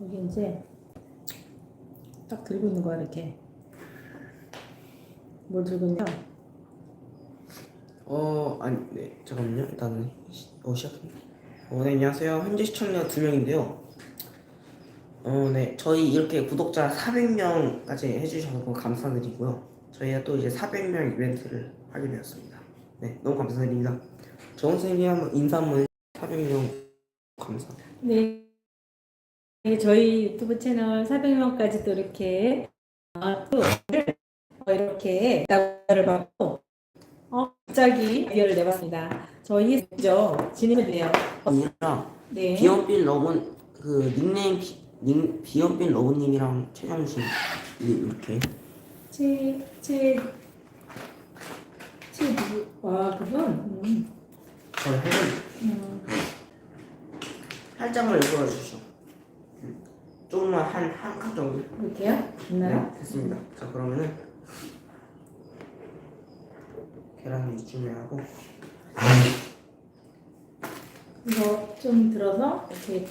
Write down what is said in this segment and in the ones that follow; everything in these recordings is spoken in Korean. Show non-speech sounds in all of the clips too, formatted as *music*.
여기 이제 딱 들고 있는 거야 이렇게. 뭘 들고 있냐? 어, 아니, 네, 잠깐만요. 일단은, 시- 어, 시작합니다. 어, 네, 안녕하세요. 현재 시청자 두 명인데요. 어, 네, 저희 이렇게 구독자 400명까지 해주셔서 너무 감사드리고요. 저희가 또 이제 400명 이벤트를 하게 되었습니다. 네, 너무 감사드립니다. 정 선생님 한번 인사 한번 해- 400명 감사합니다. 네. 네, 저희 유튜브 채널 400명까지 또 이렇게 아, 또 어, 이렇게 나를 받고 어, 갑자기 아이디어를 내봤습니다. 저희 죠 진행이 돼요. 아니라, 네. 비연빈 러브, 그, 닉네임, 비, 닉, 비연빈 러브님이랑 최정신, 이렇게. 제 누구? 와, 그분? 음, 한 번, 음, 살짝만 읽어 주시죠. 조금만 한한칸 정도. 이렇게요? 네, 됐습니다. 자 그러면은 계란을 이쯤에 하고 이거 좀 들어서 이렇게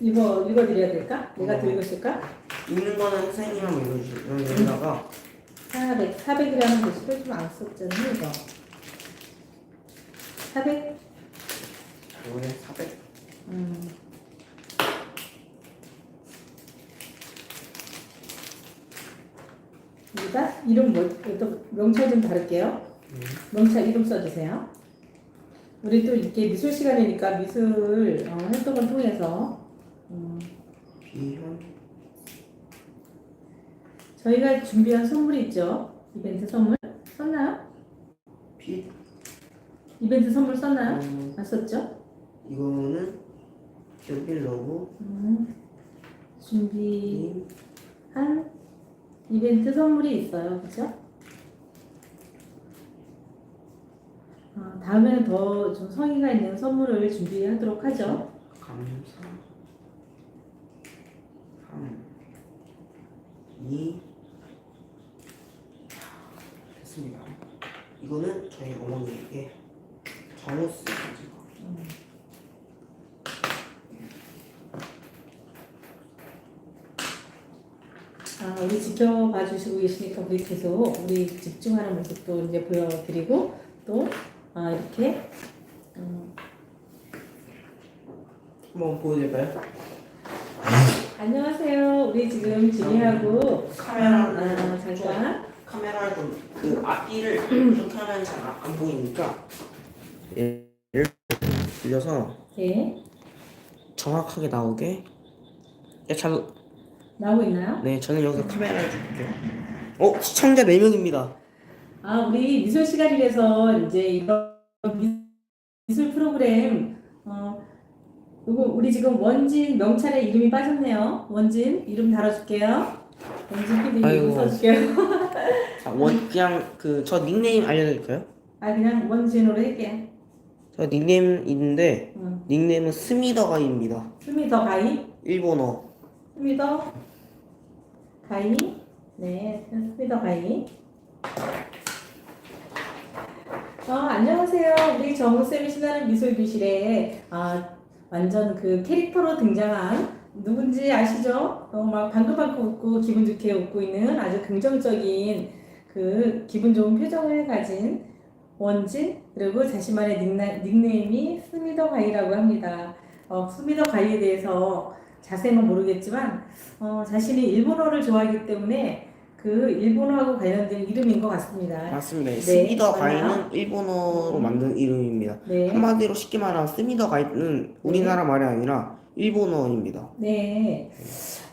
읽어, 읽어드려야 될까? 내가 어. 들고 있을까? 읽는 거는 선생님 한번 읽어주시고 여기다가 400, 400이라는 글씨를 좀 안 썼잖아요, 이거. 400? 요번에 400 음. 여기다 이름 뭐, 또 명찰 좀 다를게요. 음, 명찰 이름 써주세요. 우리 또 이렇게 미술 시간이니까 미술 어, 활동을 통해서 음, 비현 저희가 준비한 선물이 있죠. 이벤트 선물 썼나요? 비 이벤트 선물 썼나요? 음, 안 썼죠? 이거는 연필 러브 음, 준비 님한 이벤트 선물이 있어요. 그죠? 아, 다음에는 더 좀 성의가 있는 선물을 준비하도록 하죠. 감사 3 2 됐습니다. 이거는 저희 어머니에게 정우스 가지고 아, 우리 지켜봐 주시고 계시니까 우리 계속 우리 집중하는 모습도 이제 보여드리고 또 아, 이렇게 음, 한번 보여드릴까요? 안녕하세요. 우리 지금 준이하고 카메라 아, 잠깐 카메라를 좀그 앞뒤를 이렇게 하면 잘안 보이니까 얘를 돌려서 네 정확하게 나오게 예, 잘, 나오고 있나요? 네 저는 여기서 카메라를 줄게요 어? 시청자 4명입니다 아, 우리 미술 시간이라서 이제 이런 미- 미술 프로그램, 어, 우리 지금 원진 명찰에 이름이 빠졌네요. 원진 이름 달아줄게요. 원진 PD 아이고. 써줄게요. 자, 원, 그냥 그 저 닉네임 알려드릴까요? 아, 그냥 원진으로 할게요. 저 닉네임 있는데 응. 닉네임은 스미더가이입니다 숨이 더 가이, 일본어 숨이 더 가이, 네, 숨이 더 가이. 어, 안녕하세요. 우리 정우쌤이 신나는 미술교실에 아, 완전 그 캐릭터로 등장한 누군지 아시죠? 어, 막 방긋방긋 웃고 기분 좋게 웃고 있는 아주 긍정적인 그 기분 좋은 표정을 가진 원진 그리고 자신만의 닉나, 닉네임이 스미더 가이라고 합니다. 어, 스미더 가이에 대해서 자세는 모르겠지만 어, 자신이 일본어를 좋아하기 때문에 그 일본어하고 관련된 이름인 것 같습니다. 맞습니다 네, 스미더 가이는 맞아요. 일본어로 만든 이름입니다 네. 한마디로 쉽게 말하면 스미더 가이는 우리나라 말이 아니라 일본어입니다 네.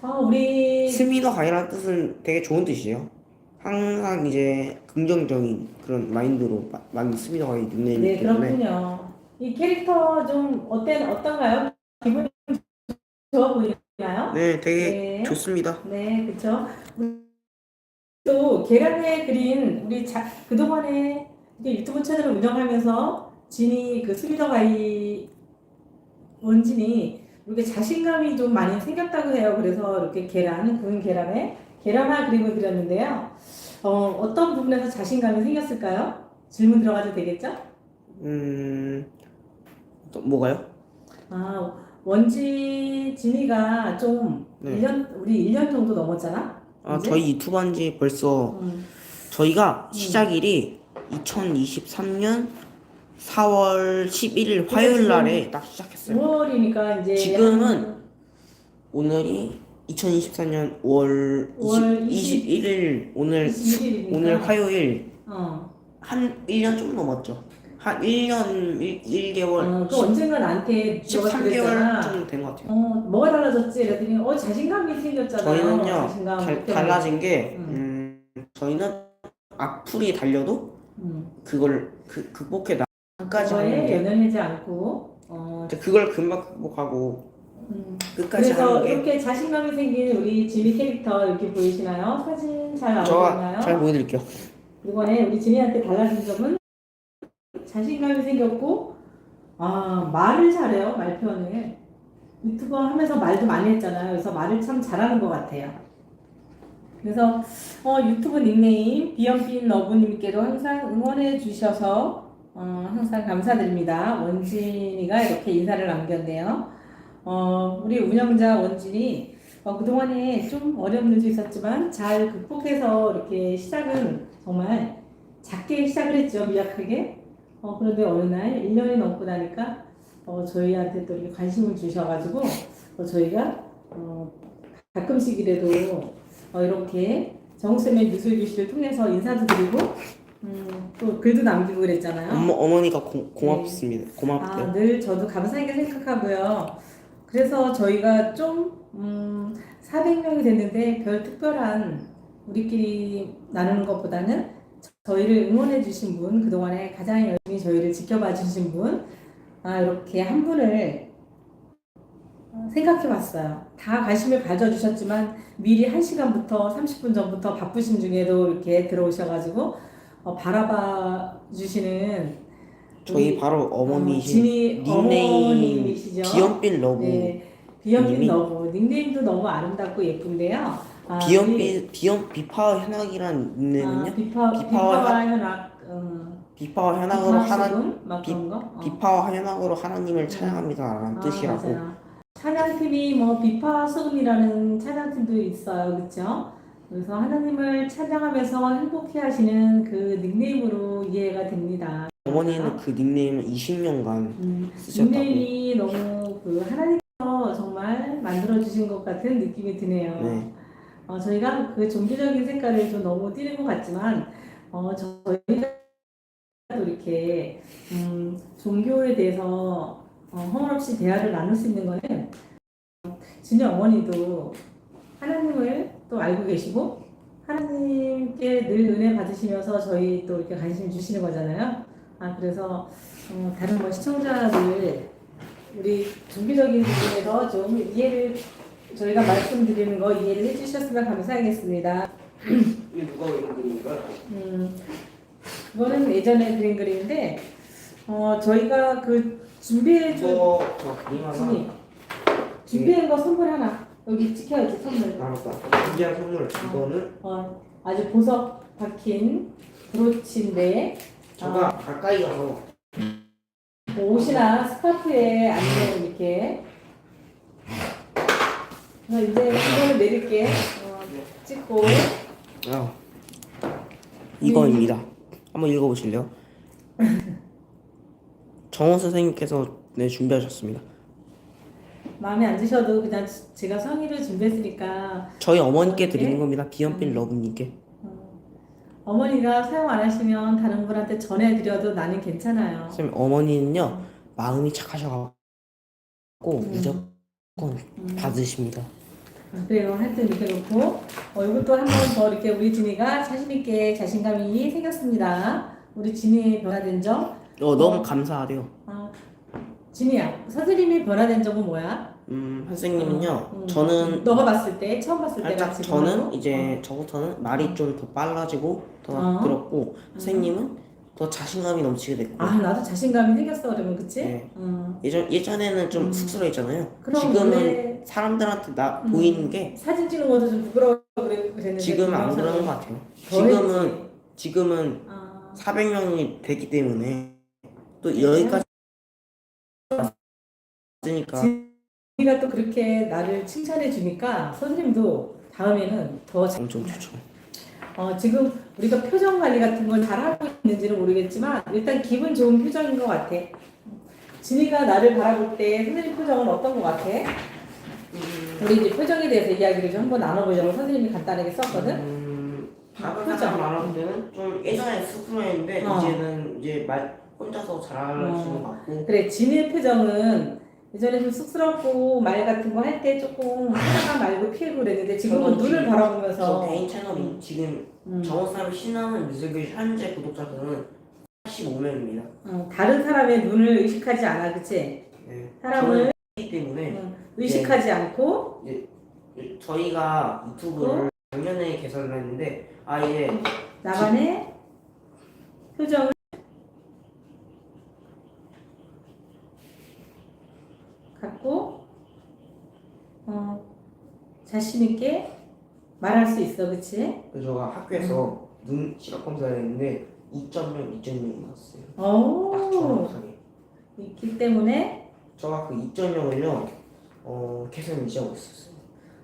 어, 우리 스미더 가이라는 뜻은 되게 좋은 뜻이에요 항상 이제 긍정적인 그런 마인드로 마- 만든 스미더 가이 닉네임이기 네 때문에 그렇군요. 이 캐릭터 좀 어때 어떤가요? 기분 좋 아 보이나요? 네 되게 네. 좋습니다 네, 그렇죠. 또 계란에 그린 우리 자, 그동안에 이렇게 유튜브 채널을 운영하면서 진이 그 스미더 가이 원진이 이렇게 자신감이 좀 많이 생겼다고 해요. 그래서 이렇게 계란, 구운 계란에 계란화 그림을 그렸는데요. 어, 어떤 부분에서 자신감이 생겼을까요? 질문 들어가도 되겠죠? 음 또 뭐가요? 아, 원지 진이가 좀 네. 1년 우리 1년 정도 넘었잖아. 아 이제? 저희 유튜브 한 지 벌써 음. 저희가 시작일이 2023년 4월 11일 화요일 날에 딱 시작했어요. 5월이니까 이제 지금은 한- 오늘이 2024년 5월 5월 20, 21일 오늘 21일이니까 오늘 화요일 어. 한 1년 좀 넘었죠. 한 1년 1, 1개월 어, 그 언젠가 나한테 너가 13개월 그랬잖아. 좀된것 같아요. 어, 뭐가 달라졌지? 이랬더니 어 자신감이 생겼잖아요. 저희는요 자신감 달, 때문에. 달라진 게 음, 저희는 악플이 달려도 음. 그걸 그, 극복해 나까지 하는 그거에 게 연연하지 않고 어, 그걸 금방 극복하고 음. 끝까지 그래서 하는 게 이렇게 자신감이 생긴 우리 지미 캐릭터 이렇게 보이시나요? 사진 잘 저가 있나요? 잘 보여드릴게요. 이번에 우리 지미한테 달라진 점은 자신감이 생겼고 아 말을 잘해요 말 표현을. 유튜버 하면서 말도 많이 했잖아요. 그래서 말을 참 잘하는 것 같아요. 그래서 어, 유튜브 닉네임 비연빈 러브님께도 항상 응원해 주셔서 어, 항상 감사드립니다. 원진이가 이렇게 인사를 남겼네요. 어, 우리 운영자 원진이 어, 그동안에 좀 어려운 일도 있었지만 잘 극복해서 이렇게 시작은 정말 작게 시작을 했죠, 미약하게. 어, 그런데 어느 날 1년이 넘고 나니까 어, 저희한테 또 이렇게 관심을 주셔가지고 어, 저희가 어, 가끔씩이라도 어, 이렇게 정우쌤의 미술 교실을 통해서 인사도 드리고 음, 또 글도 남기고 그랬잖아요. 어머, 어머니가 고, 고맙습니다. 고맙대요. 아, 늘 저도 감사하게 생각하고요. 그래서 저희가 좀, 음, 400명이 됐는데 별 특별한 우리끼리 나누는 것보다는 저희를 응원해 주신 분, 그동안에 가장 열심히 저희를 지켜봐 주신 분, 아, 이렇게 한 분을 생각해 봤어요. 다 관심을 가져주셨지만 미리 1시간부터 30분 전부터 바쁘신 중에도 이렇게 들어오셔가지고 어, 바라봐 주시는 저희 바로 어, 어머니신 진이 닉네임? 비연빛 러브 네, 비연빛? 러브 닉네임도 너무 아름답고 예쁜데요. 아, 우리- 비연빛 비연 비파워 현악이란 닉네임은요? 아, 비파 비파와 비파와 현악 음, 비파워 현악으로 하나 비파수금 막 비- 그런 거. 어. 비파워 현악으로 하나님을 찬양합니다라는 아, 뜻이라고. 맞아요. 찬양팀이 뭐 비파 수금이라는 찬양팀도 있어요, 그렇죠? 그래서 하나님을 찬양하면서 행복해하시는 그 닉네임으로 이해가 됩니다. 어머니는 그 닉네임을 20년간 음, 쓰셨다고. 닉네임이 너무 그 하나님께서 정말 만들어 주신 것 같은 느낌이 드네요. 네. 어, 저희가 그 종교적인 색깔을 좀 너무 띠는 것 같지만 어, 저희가 또 이렇게 음, 종교에 대해서 어, 허물 없이 대화를 나눌 수 있는 거는 진이 어머니도 하나님을 또 알고 계시고 하나님께 늘 은혜 받으시면서 저희 또 이렇게 관심 주시는 거잖아요. 아 그래서 어, 다른 뭐 시청자들 우리 종교적인 부분에서 좀 이해를 저희가 말씀드리는 거 이해를 해주셨으면 감사하겠습니다. 이게 누가 그린 그림인가요? 음, 그거는 예전에 그린 그림인데 어, 저희가 그 준비해준 이거 저 그림 하나 준비 준비한 거 선물 하나 여기 찍혀야지 선물. 나눴다. 준비한 선물 이거는 어, 아주 보석 박힌 브로치인데 제가 아. 가까이 가서 뭐 옷이나 스카프에 안면 이렇게 그래서 이제 이거를 내릴게 어, 찍고 아, 이거입니다. 한번 읽어보실래요? *laughs* 정호 선생님께서 네 준비하셨습니다. 마음에 안 드셔도 그냥 제가 성의를 준비했으니까 저희 어머니께 이렇게? 드리는 겁니다. 비연빛 음. 러브님께. 어, 어머니가 사용 안 하시면 다른 분한테 전해드려도 나는 괜찮아요. 선생님 어머니는요 마음이 착하셔가지고 음. 무조건 음. 받으십니다. 아, 그래요. 하여튼 이렇게 놓고 어, 이것도 한 번 더 이렇게 우리 진이가 자신 있게 자신감이 생겼습니다. 우리 진이의 변화된 점. 어 너무 어. 감사하대요. 아, 진이야, 선생님이 변화된 점은 뭐야? 음 선생님은요 음, 저는 너가 봤을 때 처음 봤을 때랑 살짝? 저는 이제 저부터는 말이 좀 더 빨라지고 더 어. 늘었고 선생님은 더 자신감이 넘치게 됐고 아 나도 자신감이 생겼어 그러면 그치? 네. 어. 예전 예전에는 좀 음. 쑥스러워했잖아요. 그럼 지금은 원래 사람들한테 나 음. 보이는 게 사진 찍는 것도 좀 부끄러워 그래- 그랬는데 지금은 안 그러는 것 같아요. 더 지금은. 지금은 아, 400명이 되기 때문에 또 네. 여기까지 왔으니까 네가 또 그렇게 나를 칭찬해 주니까 선생님도 다음에는 더 잘- 엄청 좋죠. 어, 지금 우리가 표정 관리 같은 걸 잘 하고 있는지는 모르겠지만 일단 기분 좋은 표정인 것 같아. 진이가 나를 바라볼 때 선생님 표정은 어떤 것 같아? 우리 이제 표정에 대해서 이야기를 좀 한번 나눠보려고 선생님이 간단하게 썼거든. 음, 다른 그죠? 사람 말할 때는 좀 예전에 스쿠맨인데 어. 이제는 이제 말 혼자서 잘하시는 어. 것 같고 그래, 진이의 표정은 예전에 좀 쑥스럽고 말 같은 거 할 때 조금 하다가 말고 피하고 그랬는데 지금은 저도 눈을 지금 바라보면서 저 개인 채널이 지금 음, 정원 사람 신나는 미술교실 현재 구독자들은 85명입니다. 어, 다른 사람의 눈을 의식하지 않아, 그치? 네. 사람을 저는 때문에 음, 의식하지 않고 저희가 유튜브를 작년에 개설을 했는데 아예 나만의 표정을 갖고 어, 자신 있게 말할 수 있어, 그치? 그 제가 학교에서 눈 시각 검사를 했는데 2.0, 2.0이 나왔어요. 딱 오, 정확하게. 있기 때문에 그 2.0을요 어, 계속 유지하고 있었어요.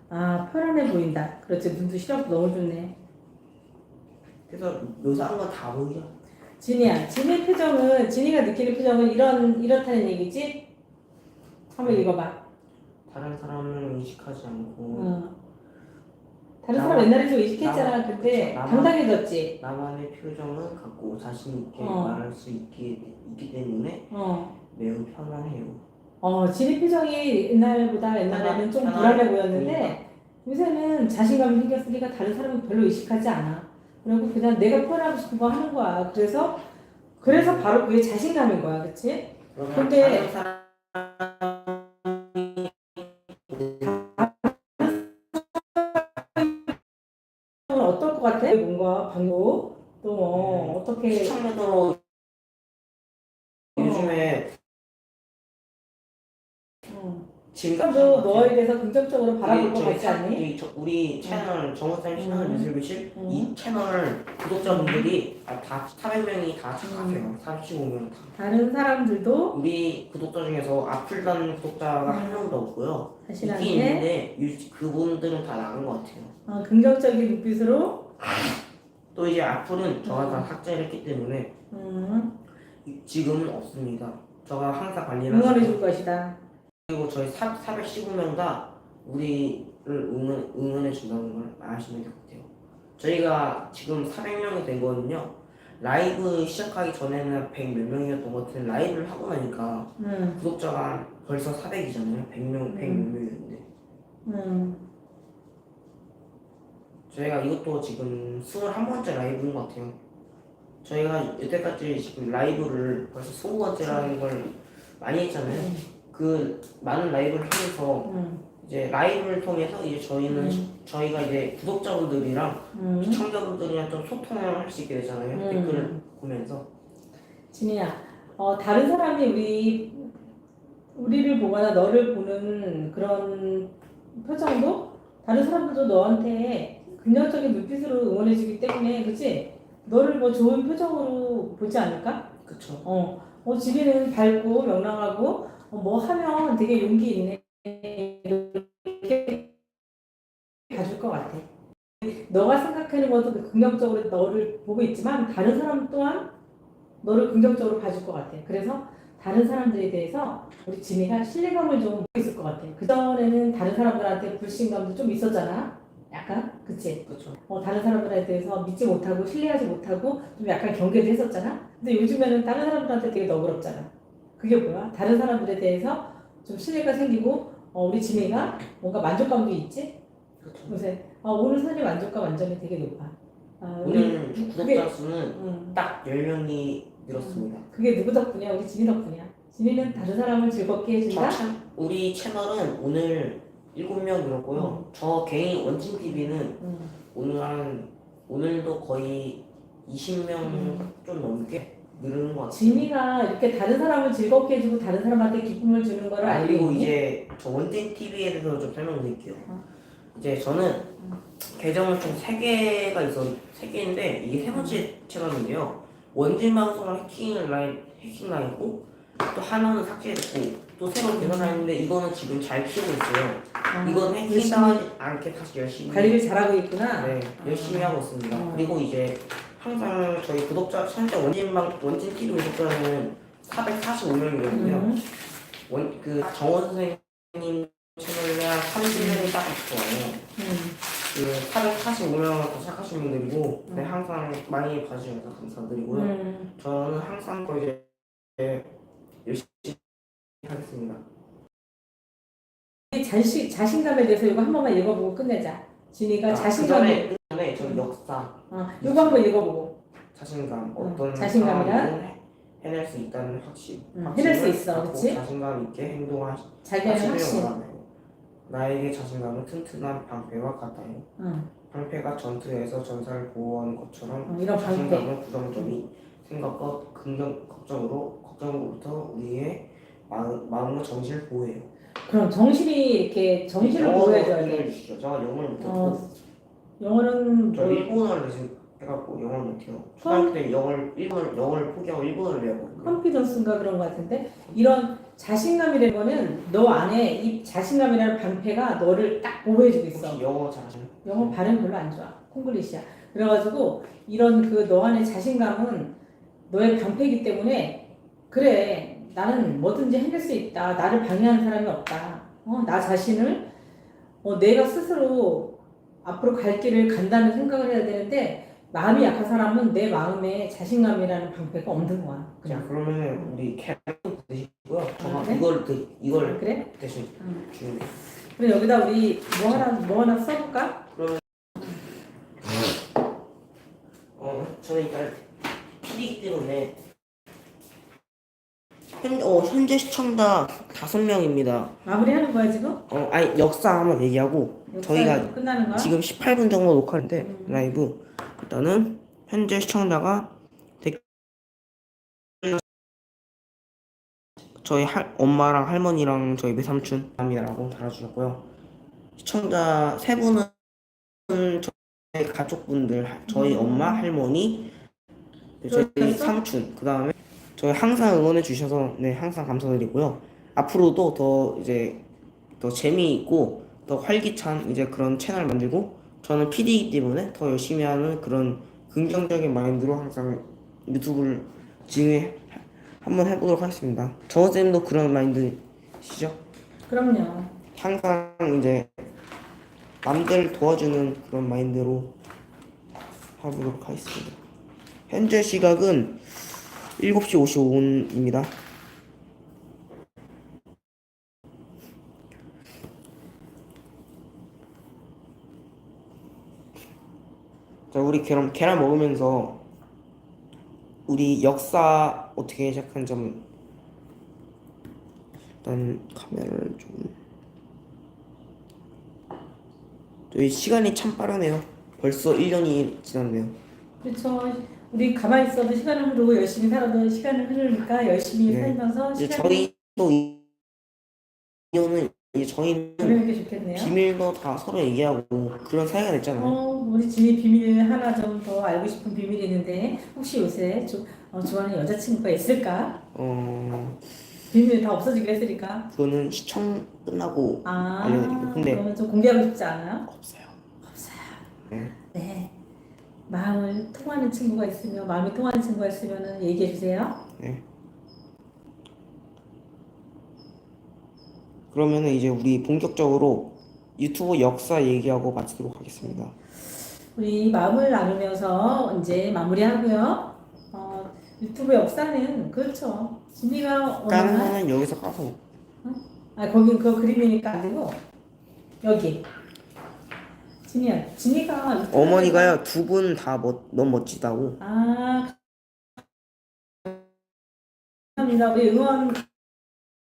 아 편안해 보인다. 그렇지, 눈도 시력 너무 좋네. 그래서 묘사한 건 다 보이죠. 진이야, 진의 표정은 진이가 느끼는 표정은 이런 이렇다는 얘기지? 한번 읽어봐. 다른 사람을 의식하지 않고 어. 다른 나만- 사람 옛날에 좀 의식했잖아. 나만- 근데 나만- 당당해졌지. 나만의 표정을 갖고 자신 있게 어. 말할 수 있기, 있기 때문에 어. 매우 편안해요. 어, 진이 표정이 옛날보다 옛날에는 좀 불안해 보였는데 요새는 자신감이 생겼으니까 다른 사람은 별로 의식하지 않아. 그리고 그냥 내가 표현하고 싶은 거 하는 거야. 그래서 그래서 바로 그게 자신감인 거야, 그렇지? 근데- 어떨 것 같아? 뭔가 방금 또뭐 음. 어떻게 시청자도 요즘에 지금 도 너에 대해서 긍정적으로 바라볼 것 같지 차- 않니? 이 저- 우리 채널 정우쌤 신나는 음. 미술교실 음. 이 채널 구독자분들이 아, 다 400명이 다 착하세요. 35명 다. 다른 사람들도 우리 구독자 중에서 아플다는 구독자가 한 명도 없고요. 있긴 자신한테 있는데 유- 그분들은 다 나간 것 같아요. 어, 긍정적인 눈빛으로 또 이제 악플은 저가 다 삭제를 했기 때문에 음, 이- 지금은 없습니다. 저가 항상 관리를 응원해 줄 것이다. 그리고 저희 4, 415명 다 우리를 응원, 응원해 준다는 걸 아시면 될 것 같아요. 저희가 지금 400명이 된 거는요. 라이브 시작하기 전에는 100 몇 명이었던 것 같은데 라이브를 하고 나니까 음, 구독자가 벌써 400이잖아요. 100명, 100몇 명이었는데 음, 저희가 이것도 지금 21번째 라이브인 것 같아요. 저희가 여태까지 지금 라이브를 벌써 20번째라는 걸 많이 했잖아요. 그 많은 라이브를 하면서 음, 이제 라이브를 통해서 이제 저희는 음. 저희가 이제 구독자분들이랑 음. 시청자분들이랑 좀 소통을 할 수 있게 되잖아요. 음. 댓글을 보면서 진이야, 어, 다른 사람이 우리 우리를 보거나 너를 보는 그런 표정도 다른 사람들도 너한테 긍정적인 눈빛으로 응원해주기 때문에, 그렇지? 너를 뭐 좋은 표정으로 보지 않을까? 그쵸. 어, 어 지리는 밝고 명랑하고 어, 뭐 하면 되게 용기 있네. 이렇게 봐줄 것 같아. 너가 생각하는 것도 긍정적으로 너를 보고 있지만 다른 사람 또한 너를 긍정적으로 봐줄 것 같아. 그래서 다른 사람들에 대해서 우리 진이가 신뢰감을 좀 있을 것 같아. 그 전에는 다른 사람들한테 불신감도 좀 있었잖아. 약간, 그치? 그쵸. 어, 다른 사람들에 대해서 믿지 못하고 신뢰하지 못하고 좀 약간 경계도 했었잖아. 근데 요즘에는 다른 사람들한테 되게 너그럽잖아. 그게 뭐야? 다른 사람들에 대해서 좀 신뢰가 생기고 어, 우리 지미가 뭔가 만족감도 있지. 요새 어, 오늘 선생님 만족감 완전히 되게 높아. 아, 우리 오늘 그게 구독자 수는 음, 딱 10명이 늘었습니다. 그게 누구 덕분이야? 우리 지미 덕분이야. 지미는 다른 사람을 즐겁게 해준다. 저 채, 우리 채널은 오늘 7명 늘었고요. 저 개인 원진 TV는 음, 오늘 한 오늘도 거의 20명 음. 좀 넘게 늘은 것 같아요. 지미가 이렇게 다른 사람을 즐겁게 해주고 다른 사람한테 기쁨을 주는 거를 아, 알고 그리고 있니? 이제 저 원진 TV에 대해서 좀 설명드릴게요. 어. 이제 저는 계정을 총 3개가 있어 3개인데 이게 세 번째 채널인데요. 원진 방송을 해킹을 라인 해킹 당했고 또 하나는 삭제됐고 또또 새로 개선하는데 이거는 지금 잘 키우고 있어요. 어, 이건 열심히 해당하지 않게 다시 열심히 관리를 잘하고 있구나. 네 열심히 하고 있습니다. 어. 그리고 이제 항상 저희 구독자 천자 원진방 원진 TV 구독자는 445명이거든요. 음. 원그 정원 선생님 채널에 한 30명이 딱 있어요. 음. 그 445명을 도착하신 분들이고 음. 네, 항상 많이 봐주셔서 감사드리고요. 음. 저는 항상 또 이제 열심히 하겠습니다. 이 자신 자신감에 대해서 이거 한 번만 읽어보고 끝내자. 진이가 아, 자신감에 그 전에, 역사 어, 이거 한번 읽어보고. 자신감 음, 어떤 자신감이란? 해- 해낼 수 있다는 확신 음, 확신을 해낼 수 있어, 갖고 그치? 자신감 있게 되는 하시길 확신. 원하네요. 나에게 자신감은 튼튼한 방패와 같아요. 응. 방패가 전투에서 전사를 보호하는 것처럼 어, 이런 방패. 자신감은 부정적인 생각과 긍정 걱정으로 걱정으로부터 우리의 마음, 마음과 정신을 보호해요. 그럼 정신이 이렇게 정신을 영어로 보여줘야 설명해 돼. 주시죠. 저 영어를 어, 영어는 저 뭐 일본어를 대신 해갖고 영어를 못해요. 초등학교 때 영어를 일본을 영어를 포기하고 일본어를 배웠거든요. 컨피던스인가 그런 것 같은데 이런 자신감이라는 거는 너 안에 이 자신감이라는 방패가 너를 딱 보호해주고 있어. 혹시 영어 잘하시나요? 영어 발음 별로 안 좋아. 콩글리시야. 그래가지고 이런 그 너 안의 자신감은 너의 방패이기 때문에 그래 나는 뭐든지 해낼 수 있다. 나를 방해하는 사람이 없다. 어, 나 자신을 어, 내가 스스로 앞으로 갈 길을 간다는 생각을 해야 되는데 마음이 약한 사람은 내 마음에 자신감이라는 방패가 없는 거야. 자 그냥 그러면은 우리 캐럿 드시고요. 아, 그래? 이걸 드, 이걸 그래? 대신 응. 주는 게. 그럼 여기다 우리 뭐 하나 뭐 하나 써볼까? 어 저는 일단 PD이기 때문에 현, 어, 현재 시청자 다섯 명입니다. 마무리하는 거야 지금? 어 아니 역사 한번 얘기하고 저희가 역사 끝나는 거야? 지금 18분 정도 녹화했는데 음. 라이브 일단은 현재 시청자가 댓글 저희 할, 엄마랑 할머니랑 저희 외삼촌 합니다라고 달아주셨고요 시청자 세 분은 저희 가족분들 저희 음. 엄마 할머니 저희 그렇겠어? 삼촌 그 다음에 저희 항상 응원해 주셔서 네 항상 감사드리고요 앞으로도 더 이제 더 재미있고 더 활기찬 이제 그런 채널 만들고 저는 PD이기 때문에 더 열심히 하는 그런 긍정적인 마인드로 항상 유튜브를 진행 한번 해보도록 하겠습니다. 정원쌤도 그런 마인드시죠? 그럼요. 항상 이제 남들 도와주는 그런 마인드로 해보도록 하겠습니다. 현재 시각은 7시 55분입니다. 자, 우리 계란, 계란 먹으면서 우리 역사 어떻게 시작한지 한번 일단 카메라를 좀 저희 시간이 참 빠르네요. 벌써 1년이 지났네요. 그렇죠. 우리 가만히 있어도 시간을 흐르고 열심히 살아도 시간을 흐르니까 열심히 네. 살면서 이제 시간이 저희도 이- 이거는 이제 저희는 흐르는 게 좋겠네요. 비밀도 다 서로 얘기하고 그런 사이가 됐잖아요. 어, 우리 진이 비밀 하나 좀 더 알고 싶은 비밀이 있는데 혹시 요새 조, 어, 좋아하는 여자친구가 있을까? 어 비밀 다 없어지기로 했으니까. 그거는 시청 끝나고 아, 알려드릴게요. 근데- 그러면 좀 공개하고 싶지 않아요? 없어요. 없어요. 네. 네. 마음을 통하는 친구가 있으면 마음이 통하는 친구가 있으면 얘기해 주세요. 그러면은 이제 우리 본격적으로 유튜브 역사 얘기하고 마치도록 하겠습니다. 우리 마음을 나누면서 이제 마무리하고요. 어, 유튜브 역사는 그렇죠. 진이가 까는 거는 여기서 까서 아 거기 그 그림이니까 안 되고 여기 진이야 진이가 어머니가요 두 분 다 너무 멋지다고 아 감사합니다. 우리 응원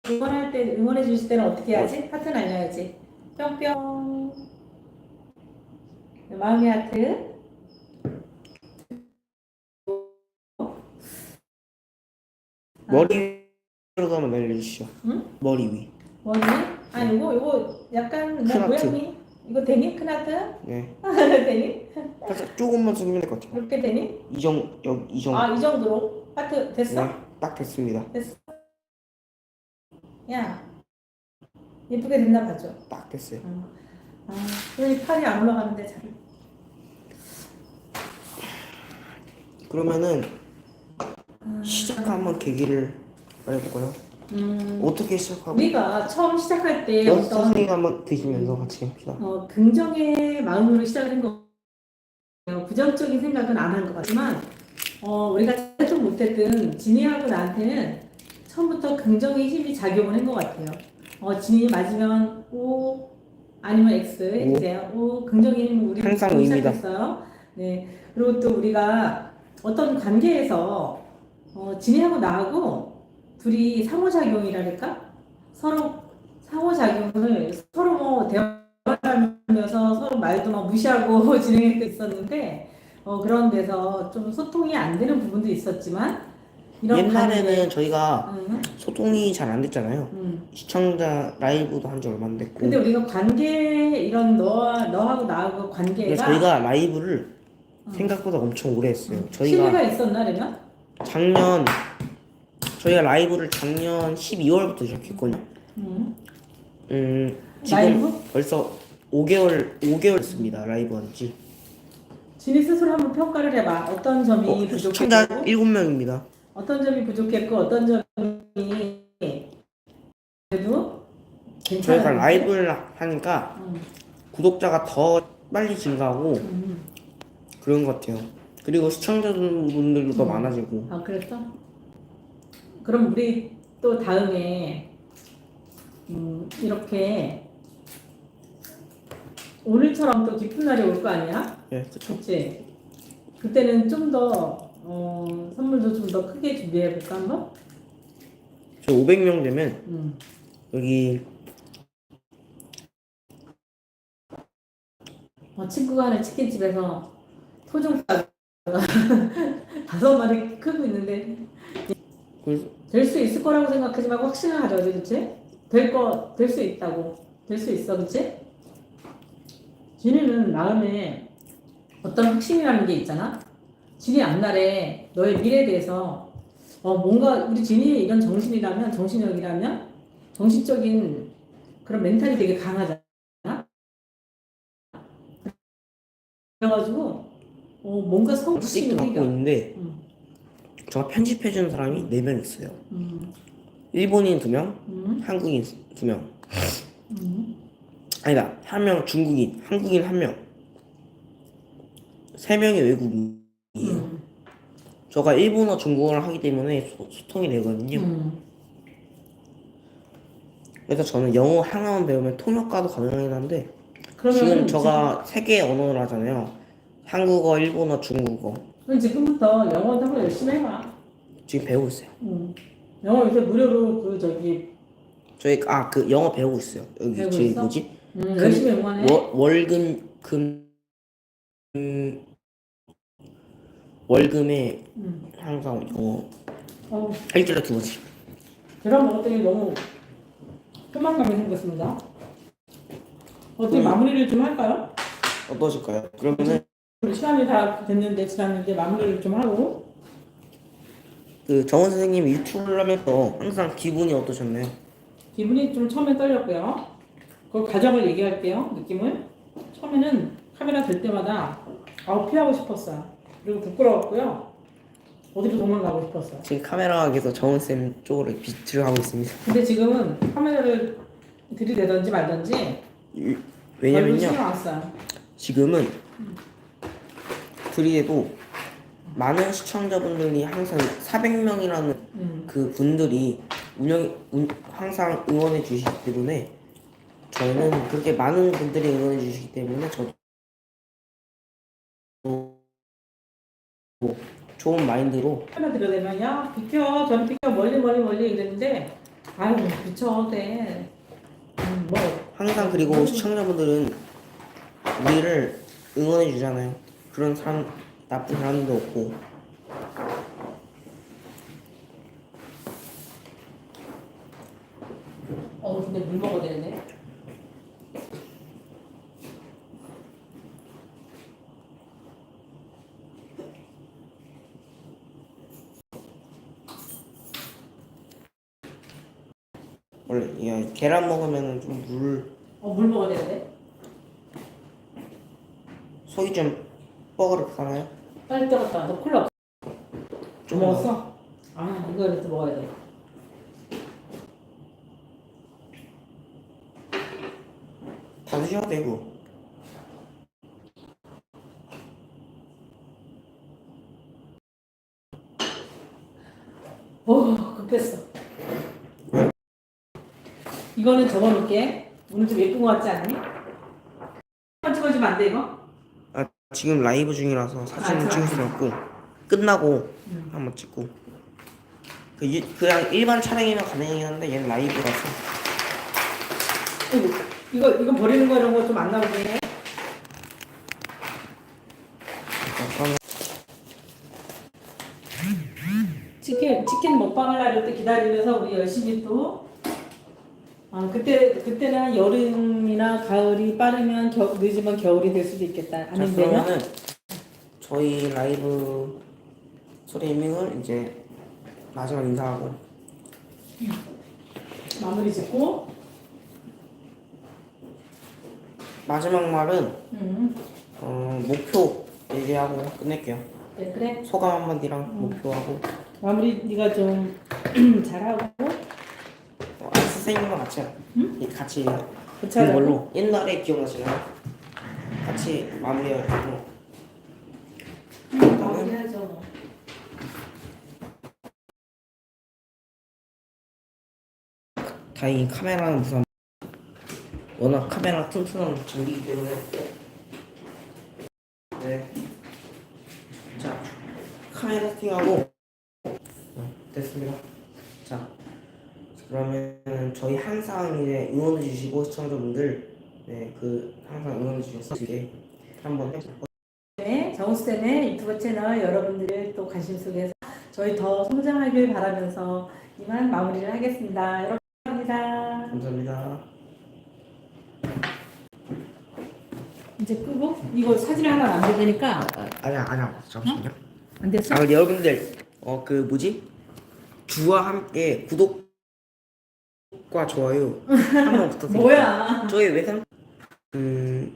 응원할 때 응원해 주실 때는 어떻게 해야지? 하트 날려야지. 뿅뿅. 네, 마음의 하트. 아. 머리 한번 날려주시죠. 응? 머리 위. 뭐니? 아 이거 이거 약간 뭐 큰 하트. 모양이 이거 되니? 큰 하트? 네. *laughs* 되니? 살짝 조금만 숙이면 될 것 같아요. 이렇게 되니? 이 정 여이 정도. 아이 정도로 하트 됐어? 네, 딱 됐습니다. 야 예쁘게 됐나 봐줘. 딱 됐어요. 어. 아, 왜 팔이 안 올라가는데 잘. 그러면은 아, 시작 한번 계기를 말해볼까요? 음, 어떻게 시작하고 우리가 처음 시작할 때 연습 어떤 선생님 한번 드시면서 같이 합시다. 어, 긍정의 마음으로 한 거예요. 부정적인 생각은 안 한 것 같지만 어, 우리가 잘든 못했든 진이하고 나한테는 처음부터 긍정의 힘이 작용을 한 것 같아요. 어, 진이 맞으면 O 아니면 X 해주세요. O 긍정의 힘을 우리 항상 의미다. 시작했어요. 네. 그리고 또 우리가 어떤 관계에서 어, 진이하고 나하고 둘이 상호작용이랄까? 서로 상호작용을 서로 뭐 대화하면서 서로 말도 막 무시하고 *laughs* 진행했고 있었는데 어, 그런 데서 좀 소통이 안 되는 부분도 있었지만 이런 옛날에는 저희가 관계- 응, 소통이 잘 안 됐잖아요. 응. 시청자 라이브도 한 지 얼마 안 됐고. 근데 우리가 관계 이런 너와 너하고 나하고 관계가 저희가 라이브를 어. 생각보다 엄청 오래 했어요. 신뢰가 저희가 있었나 그러면? 작년 저희가 라이브를 작년 12월부터 시작했거든요. 응. 음, 지금 라이브? 벌써 5개월 5개월 됐습니다. 라이브 한지. 진이 스스로 한번 평가를 해봐. 어떤 점이 어, 시청자 부족했고 7명입니다. 어떤 점이 부족했고 어떤 점이 그래도 괜찮아. 저희가 라이브를 하니까 응. 구독자가 더 빨리 증가하고 응. 그런 것 같아요. 그리고 시청자분들도 더 음. 많아지고 아 그랬어? 그럼 우리 또 다음에 음, 이렇게 오늘처럼 또 기쁜 날이 올 거 아니야? 예. 그치? 그때는 좀 더 어, 선물도 좀 더 크게 준비해 볼까 한번? 저 500명 되면 음. 여기 어, 친구가 하는 치킨집에서 토종닭 *laughs* 다섯 마리 크고 있는데 그 될 수 있을 거라고 생각하지 말고 확신을 가져, 그치? 될 거, 될 수 있다고. 될 수 있어, 그치? 진이는 마음에 어떤 확신이라는 게 있잖아? 진이 앞날에 너의 미래에 대해서 어, 뭔가 우리 진이 이런 정신이라면, 정신력이라면 정신적인 그런 멘탈이 되게 강하잖아? 그래가지고 어, 뭔가 갖고 이겨. 있는데 음, 제가 편집해주는 사람이 4명 있어요. 음, 일본인 2명, 음, 한국인 2명. 음. 아니다, 한 명 중국인, 한국인 1명. 3명이 외국인이에요. 음, 저가 일본어, 중국어를 하기 때문에 소, 소통이 되거든요. 음. 그래서 저는 영어 하나만 배우면 통역가도 가능하긴 한데 지금 저가 세 개의 언어를 하잖아요. 한국어, 일본어, 중국어. 그럼 지금부터 영어도 한번 열심히 해봐. 지금 배우고 있어요. 응. 영어 요새 무료로 그 저기 저희 아 그 영어 배우고 있어요. 여기 배우고 저희 있어? 뭐지? 음, 금- 열심히 응원해. 월, 월금 금 음, 월금에 음. 항상 영어 어, 일주일에 두 번씩. 제가 먹었더니 너무 포만감이 생겼습니다. 어떻게 음. 마무리를 좀 할까요? 어떠실까요? 그러면은 시간이 다 됐는데 지났는데 마무리를 좀 하고 그 정원 선생님 유튜브를 하면서 항상 기분이 어떠셨나요? 기분이 좀 처음에 떨렸고요. 그 과정을 얘기할게요. 느낌을 처음에는 카메라 들 때마다 아우 피하고 싶었어요. 그리고 부끄러웠고요. 어디로 도망가고 싶었어요. 지금 카메라가 계속 정원 쌤 쪽으로 빛을 하고 있습니다. 근데 지금은 카메라를 유- 별로 왜냐면요. 신경 안 써요. 지금은 그리에도 많은 시청자분들이 항상 400명이라는 음. 그 분들이 운영 운, 항상 응원해 주시기 때문에 저는 그렇게 많은 분들이 응원해 주시기 때문에 저도 좋은 마인드로 카메라 들여대면 야 비켜 저리 비켜 멀리 멀리 멀리 이랬는데 아유 비춰도 돼. 음, 뭐 항상 그리고 시청자분들은 우리를 응원해 주잖아요. 그런 사람 나쁜 사람도 없고 어 근데 물 먹어야 되는데. 원래 야, 계란 먹으면 좀 물 먹어야 되는데? 속이 좀 뻐그럭 하나요? 빨리 떨었다. 너 콜라 없어? 좀 먹었어? 아, 이거를 또 먹어야 돼. 다 드셔도 되고 오, 급했어. 이거는 접어놓을게. 오늘 좀 예쁜 거 같지 않니? 한번 찍어주면 안 돼, 이거? 아 지금 라이브 중이라서 사진 아, 찍을 수 없고 끝나고 음. 한번 찍고 그 유, 그냥 일반 촬영이면 가능하긴 한데 얘는 라이브라서 이거, 이거, 이거 버리는 거 이런 거 좀 안. 약간 치킨, 치킨 먹방을 하려 때 기다리면서 우리 열심히 또 아, 그때, 그때는 여름이나 가을이 빠르면 겨, 늦으면 겨울이 될 수도 있겠다. 자 아니면? 그러면은 저희 라이브 소리 이밍을 이제 마지막 인사하고 마무리 짓고 마지막 말은 음, 어, 목표 얘기하고 끝낼게요. 네, 그래. 소감 한마디랑 음. 목표하고 마무리 네가 좀 *clears throat* 잘하고 어, 아, 선생님과 같이 응? 이 같이 고쳐라. 그걸로 옛날에 기억나시나요? 같이 마무리해가지고 마무리하죠. 다행히 카메라는 워낙 카메라 튼튼한 장비이기 때문에 네. 자 카메라 세팅하고 어, 됐습니다. 자 그러면 저희 항상 이제 응원해 주시고 시청자분들 네 그 항상 응원해 주셔서 이게 한번. 네, 정우쌤의 유튜브 채널 여러분들의 또 관심 속에서 저희 더 성장하길 바라면서 이만 마무리를 하겠습니다. 여러분 감사합니다. 감사합니다. 이제 끄고 이거 사진을 하나 남겨야 되니까 아, 아니야 아니야 잠시만요. 안 됐어? 아, 여러분들 어 그 뭐지 주와 함께 구독과 좋아요 한번 부탁드립니다. *laughs* 뭐야? 저희 외상 음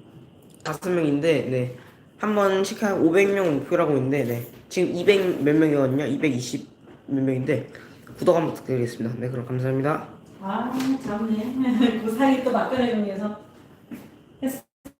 다섯 명인데 네 한 번씩 한 500명 목표라고 있는데 네 지금 200 몇 명이거든요. 220 몇 명인데 구독 한번 부탁드리겠습니다. 네 그럼 감사합니다. 아, 참네. *laughs* 그 사이 또 막간을 정리해서